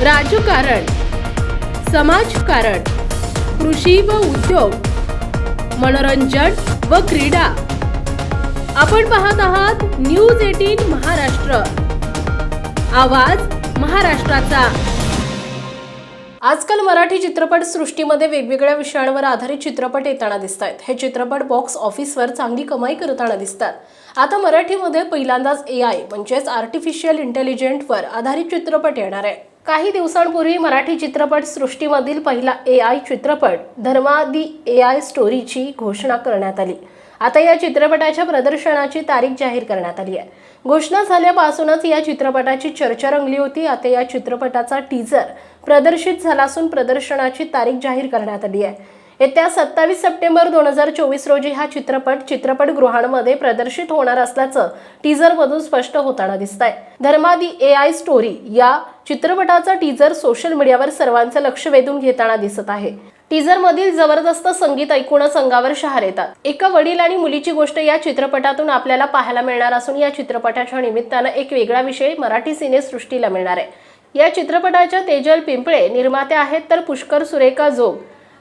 राजकारण समाजकारण कृषी व उद्योग मनोरंजन व क्रीडा. आपण पाहत आहात न्यूज एटीन महाराष्ट्र. आवाज महाराष्ट्राचा. आजकाल मराठी चित्रपट सृष्टीमध्ये वेगवेगळ्या विषयांवर आधारित चित्रपट येताना दिसत आहेत हे चित्रपट बॉक्स ऑफिसवर चांगली कमाई करताना दिसतात. आता मराठीमध्ये पहिल्यांदाच ए आय म्हणजेच आर्टिफिशियल इंटेलिजंटवर आधारित चित्रपट येणार आहे. काही दिवसांपूर्वी मराठी चित्रपट सृष्टीमधील पहिला ए आय चित्रपट धर्मादी ए आय स्टोरीची घोषणा करण्यात आली. आता या चित्रपटाच्या प्रदर्शनाची तारीख जाहीर करण्यात आली आहे. घोषणा झाल्यापासूनच या चित्रपटाची चर्चा रंगली होती. आता या चित्रपटाचा टीजर प्रदर्शित झाला असून प्रदर्शनाची तारीख जाहीर करण्यात आली आहे. येत्या सत्तावीस सप्टेंबर दोन हजार चोवीस रोजी हा चित्रपट चित्रपटगृहांमध्ये प्रदर्शित होणार असल्याचं टीझरमधून स्पष्ट होताना दिसत आहे धर्मादी ए आय स्टोरी या चित्रपटाचा टीझर सोशल मीडियावर सर्वांचं लक्ष वेधून घेताना दिसत आहे. टीझर मधील जबरदस्त संगीत ऐकूनच अंगावर शहार येतात. एका वडील आणि मुलीची गोष्ट या चित्रपटातून आपल्याला पाहायला मिळणार असून या चित्रपटाच्या निमित्तानं एक वेगळा विषय मराठी सिनेसृष्टीला मिळणार आहे. या चित्रपटाच्या तेजल पिंपळे निर्माते आहेत तर पुष्कर सुरेखा जोग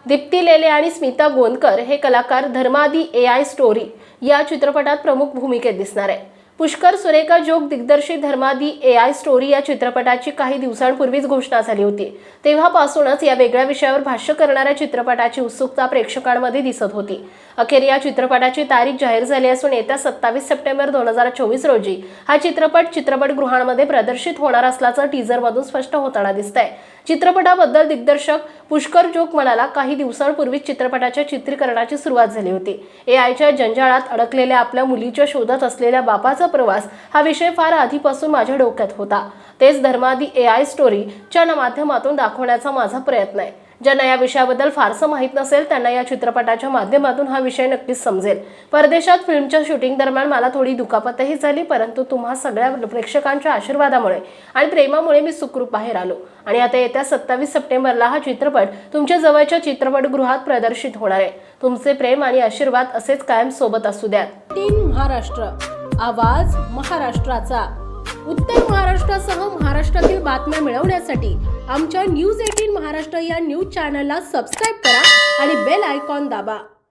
दीप्ती लेले आणि स्मिता गोंदकर हे कलाकार धर्मादी ए आय स्टोरी या चित्रपटात प्रमुख भूमिकेत दिसणार आहे. पुष्कर सुरेखा जोग दिग्दर्शित धर्मादी ए आय स्टोरी या चित्रपटाची काही दिवसांपूर्वीच घोषणा झाली होती. तेव्हापासूनच या वेगळ्या विषयावर भाष्य करणाऱ्या चित्रपटाची उत्सुकता प्रेक्षकांमध्ये दिसत होती. अखेर या चित्रपटाची तारीख जाहीर झाली असून येत्या सत्तावीस सप्टेंबर दोन हजार चोवीस रोजी हा चित्रपट चित्रपटगृहांमध्ये प्रदर्शित होणार असल्याचं टीझरमधून स्पष्ट होताना दिसत आहे चित्रपटाबद्दल दिग्दर्शक पुष्कर जोग म्हणाला काही दिवसांपूर्वीच चित्रपटाच्या चित्रीकरणाची सुरुवात झाली होती. ए आयच्या जंजाळात अडकलेल्या आपल्या मुलीच्या शोधात असलेल्या बापाचा प्रवास हा विषय फार आधीपासून माझ्या डोक्यात होता. तेच धर्मादी ए आय स्टोरीच्या माध्यमातून दाखवण्याचा माझा प्रयत्न आहे. ज्यांना या विषयाबद्दल फारसं माहीत नसेल त्यांना या चित्रपटाच्या माध्यमातून हा विषय नक्कीच समजेल. परदेशात फिल्मच्या शूटिंग दरम्यान मला थोडी दुखापतही झाली परंतु तुम्हा सगळ्या प्रेक्षकांच्या आशीर्वादामुळे आणि प्रेमामुळे मी सुखरूप बाहेर आलो. आणि आता येत्या सत्तावीस सप्टेंबरला हा चित्रपट तुमच्या जवळच्या चित्रपटगृहात प्रदर्शित होणार आहे. तुमचे प्रेम आणि आशीर्वाद असेच कायम सोबत असू द्यात. तीन महाराष्ट्र आवाज महाराष्ट्राचा. उत्तर महाराष्ट्रासह महाराष्ट्रातील बातम्या मिळवण्यासाठी आमच्या न्यूज एटीन महाराष्ट्र या न्यूज चॅनलला सबस्क्राईब करा आणि बेल आयकॉन दाबा.